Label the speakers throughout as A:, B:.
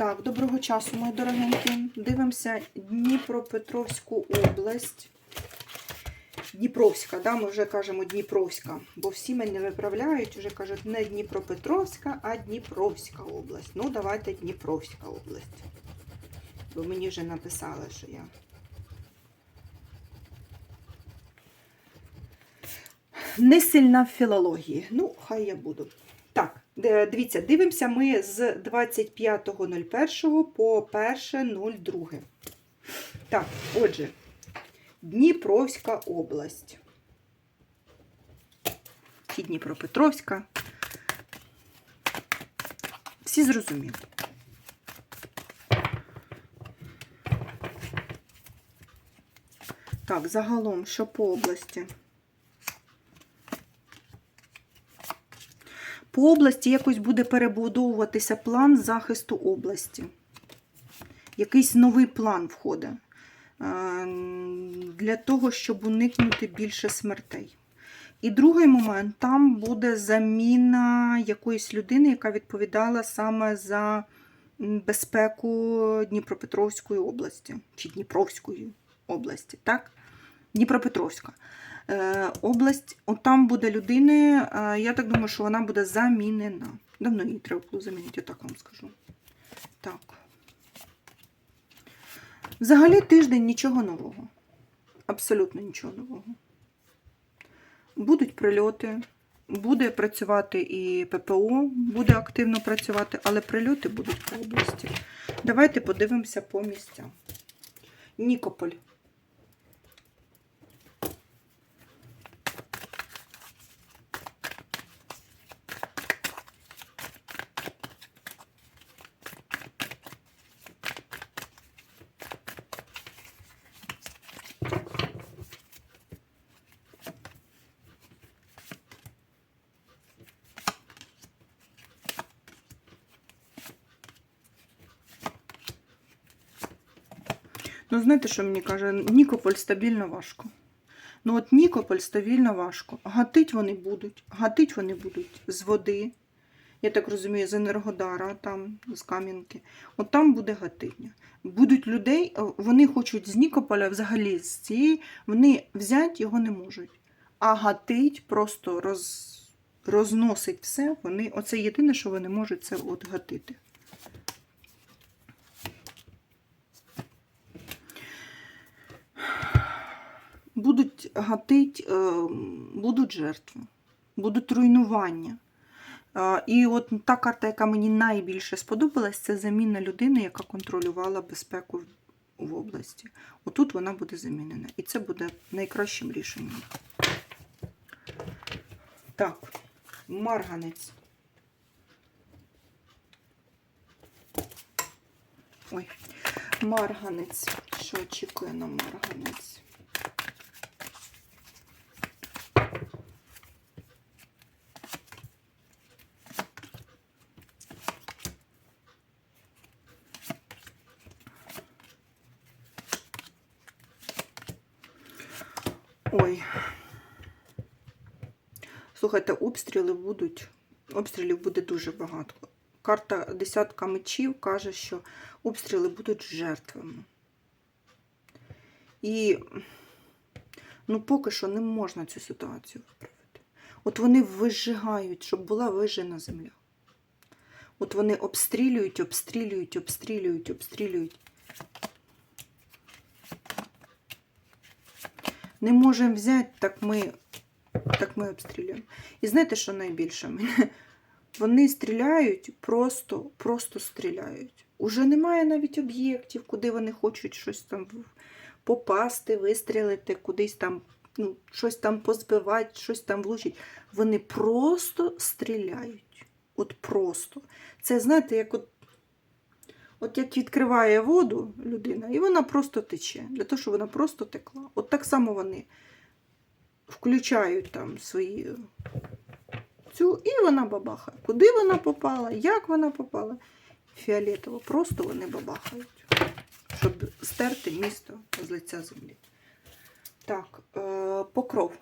A: Так, доброго часу, мої дорогенькі. Дивимося Дніпропетровську область. Дніпровська, да, ми вже кажемо Дніпровська, бо всі мене виправляють, вже кажуть не Дніпропетровська, а Дніпровська область. Ну, давайте Дніпровська область. Бо мені вже написали, що я. Не сильна в філології. Ну, хай я буду. Так, дивіться, дивимося ми з 25.01 по 1.02. Так, отже, Дніпровська область. Чи Дніпропетровська. Всі зрозуміли. Так, загалом, що по області? По області якось буде перебудовуватися план захисту області. Якийсь новий план входить. е, Для того, щоб уникнути більше смертей. І другий момент там буде заміна якоїсь людини, яка відповідала саме за безпеку Дніпропетровської області чи Дніпровської області, так? Дніпропетровська область, от там буде людина, е, я так думаю, що вона буде замінена. Давно її треба було замінити, я так вам скажу. Так. Взагалі тиждень нічого нового. Абсолютно нічого нового. Будуть прильоти, буде працювати і ППО, буде активно працювати, але прильоти будуть по області. Давайте подивимося по місцям. Нікополь. Ну, знаєте, що мені каже? Нікополь стабільно важко. Ну, от Нікополь стабільно важко. Гатить вони будуть. Гатить вони будуть з води. Я так розумію, з Енергодара, там, з Кам'янки. От там буде гатитня. Будуть людей, е, вони хочуть з Нікополя, взагалі з цієї, вони взяти його не можуть. А гатить, просто роз, розносить все. Вони, оце єдине, що вони можуть, це от гатити. Будуть гатить, е, будуть жертви, будуть руйнування. Е, І от та карта, яка мені найбільше сподобалась, це заміна людини, яка контролювала безпеку в- області. Отут вона буде замінена. І це буде найкращим рішенням. Так, марганець. Ой, марганець. Що очікує на марганець? Ой. Слухайте, обстріли будуть. Обстрілів буде дуже багато. Карта десятка мечів каже, що обстріли будуть жертвами. І ну, поки що не можна цю ситуацію виправити. От вони вижигають, щоб була вижена земля. От вони обстрілюють, обстрілюють, обстрілюють, обстрілюють. Не можемо взяти, так ми, так ми обстрілюємо. І знаєте, що найбільше мене? Вони стріляють, просто, просто стріляють. Уже немає навіть об'єктів, куди вони хочуть щось там попасти, вистрілити, кудись там, ну, щось там позбивати, щось там влучить. Вони просто стріляють. От просто. Це, знаєте, як от, от як відкриває воду людина, і вона просто тече, для того, щоб вона просто текла. От так само вони включають там свої цю, і вона бабахає. Куди вона попала, як вона попала? Фіолетово, просто вони бабахають, щоб стерти місто з лиця землі. Так, е, покров.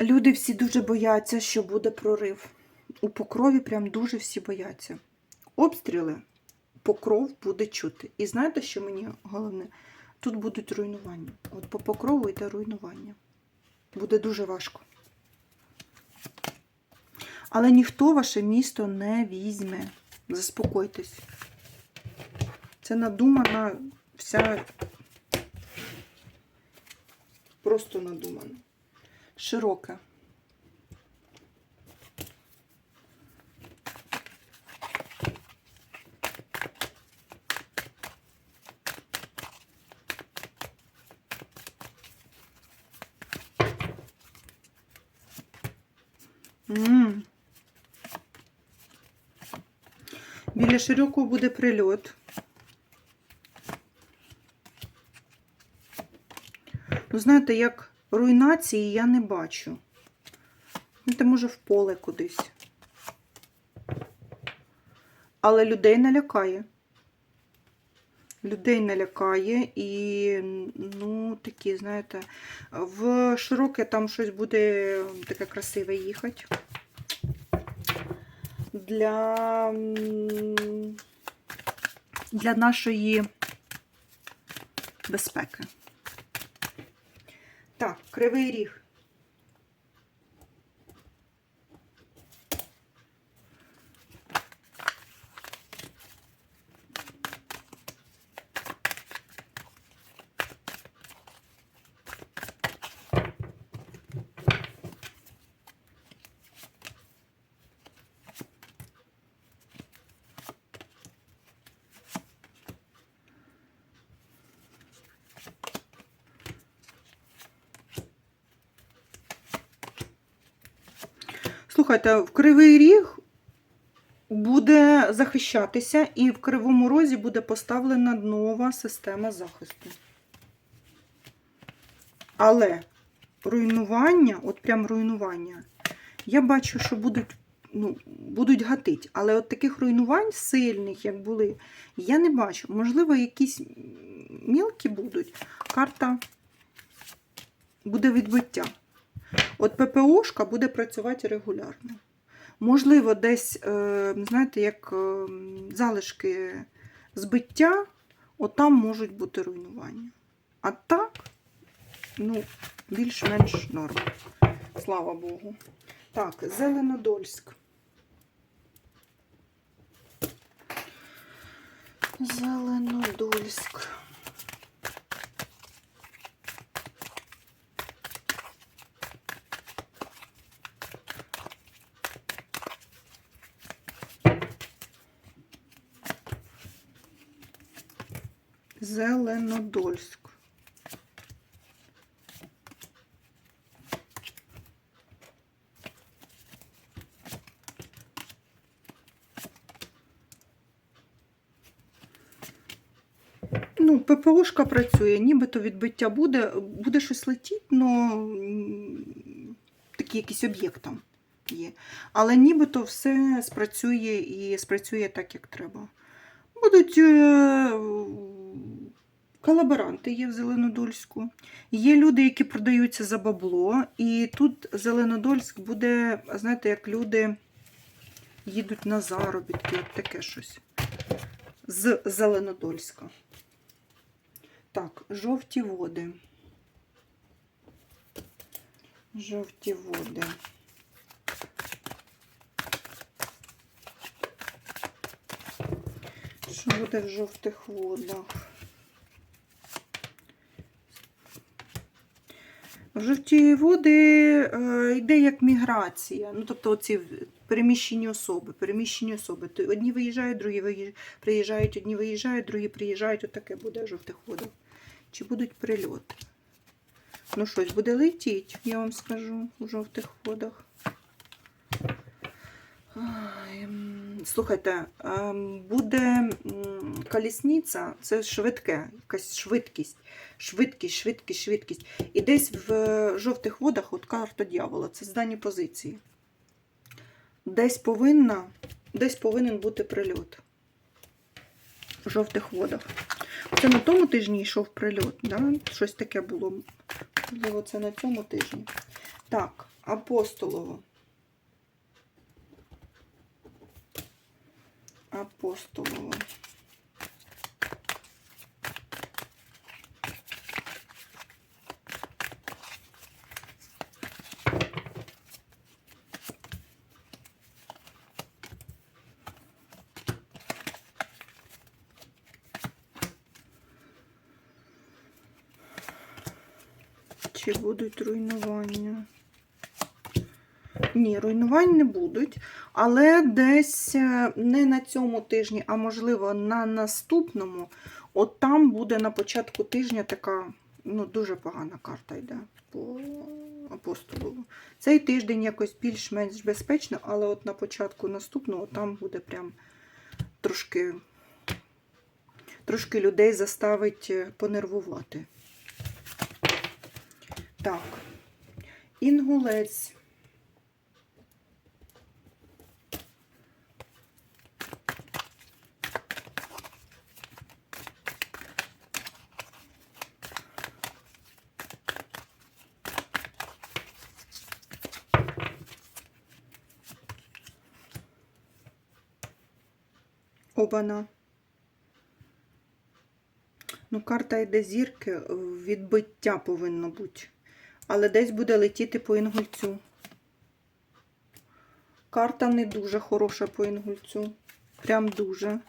A: Люди всі дуже бояться, що буде прорив. У покрові прям дуже всі бояться. Обстріли, покров буде чути. І знаєте, що мені головне? Тут будуть руйнування. От по покрову йде руйнування. Буде дуже важко. Але ніхто ваше місто не візьме. Заспокойтесь. Це надумана вся. Просто надумана. Широке. М. Біля широкого буде прильот. Ну, знаєте, як руйнації я не бачу. Ну, Це може в поле кудись. Але людей не лякає. Людей не лякає і, ну, такі, знаєте, в широке там щось буде таке красиве їхати. Для, для нашої безпеки. Так, кривий ріг. Слухайте, в Кривий Ріг буде захищатися, і в Кривому Розі буде поставлена нова система захисту. Але руйнування, от прям руйнування, я бачу, що будуть, ну, будуть гатить. Але от таких руйнувань сильних, як були, я не бачу. Можливо, якісь мілкі будуть. Карта буде відбиття. От ППОшка буде працювати регулярно. Можливо, десь, е, знаєте, як е, залишки збиття, от там можуть бути руйнування. А так, ну, більш-менш норм. Слава Богу. Так, Зеленодольськ. Зеленодольськ. Зеленодольськ. Ну, ППОшка працює, нібито відбиття буде, буде щось летіти, але такий якийсь об'єкт там є. Але нібито все спрацює і спрацює так, як треба. Будуть е, колаборанти є в Зеленодольську. Є люди, які продаються за бабло. І тут Зеленодольськ буде, знаєте, як люди їдуть на заробітки, от таке щось. З Зеленодольська. Так, жовті води. Жовті води. Що буде в жовтих водах? Жовті води е, йде як міграція. Ну, тобто оці переміщені особи, переміщені особи. То Одні виїжджають, другі приїжджають, одні виїжджають, другі приїжджають. Отаке буде в жовтих водах. Чи будуть прильоти? Ну, щось буде летіть, я вам скажу, у жовтих водах. Ай, Слухайте, ем, буде колісниця, це швидке, якась швидкість, швидкість, швидкість, швидкість. І десь в е, жовтих водах от карта дьявола, це здані позиції. Десь повинна, десь повинен бути прильот в жовтих водах. Це на тому тижні йшов прильот, да? щось таке було. Можливо, це на цьому тижні. Так, Апостолово. Апостолово. Чи будуть руйнування? Ні, руйнувань не будуть, але десь е, не на цьому тижні, а можливо на наступному, от там буде на початку тижня така ну, дуже погана карта йде по апостолу. Цей тиждень якось більш-менш безпечно, але от на початку наступного там буде прям трошки, трошки людей заставить е, понервувати. Так, інгулець. Обана. Ну, карта йде зірки, відбиття повинно бути. Але десь буде летіти по інгульцю. Карта не дуже хороша по інгульцю. Прям дуже.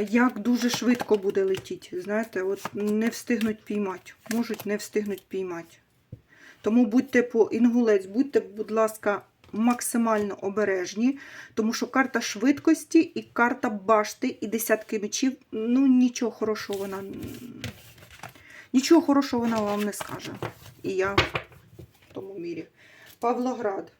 A: Як дуже швидко буде летіти. Знаєте, от не встигнуть піймати. Можуть не встигнуть піймати. Тому будьте по інгулець, будьте, будь ласка, максимально обережні, тому що карта швидкості і карта башти і десятки мечів, ну нічого хорошого вона. Нічого хорошого вона вам не скаже. І я в тому мірі. Павлоград.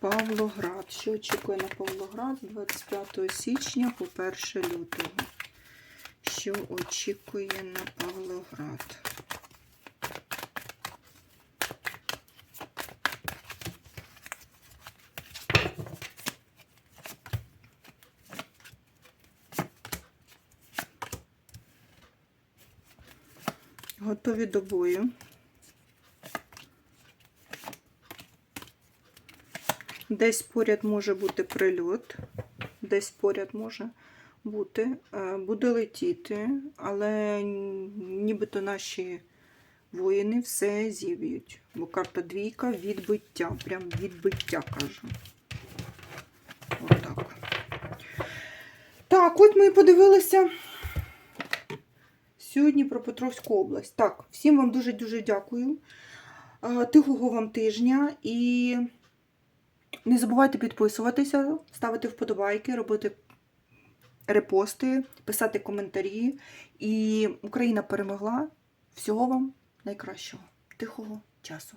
A: Павлоград. Що очікує на Павлоград 25 січня по 1 лютого? Що очікує на Павлоград? Готові до бою. Десь поряд може бути прильот, десь поряд може бути, Е, буде летіти, але нібито наші воїни все зіб'ють. Бо карта двійка відбиття. Прям відбиття кажу. Отак. Так, от ми і подивилися сьогодні про Петровську область. Так, всім вам дуже-дуже дякую. Тихого вам тижня і не забувайте підписуватися, ставити вподобайки, робити репости, писати коментарі. І Україна перемогла. Всього вам найкращого. Тихого часу.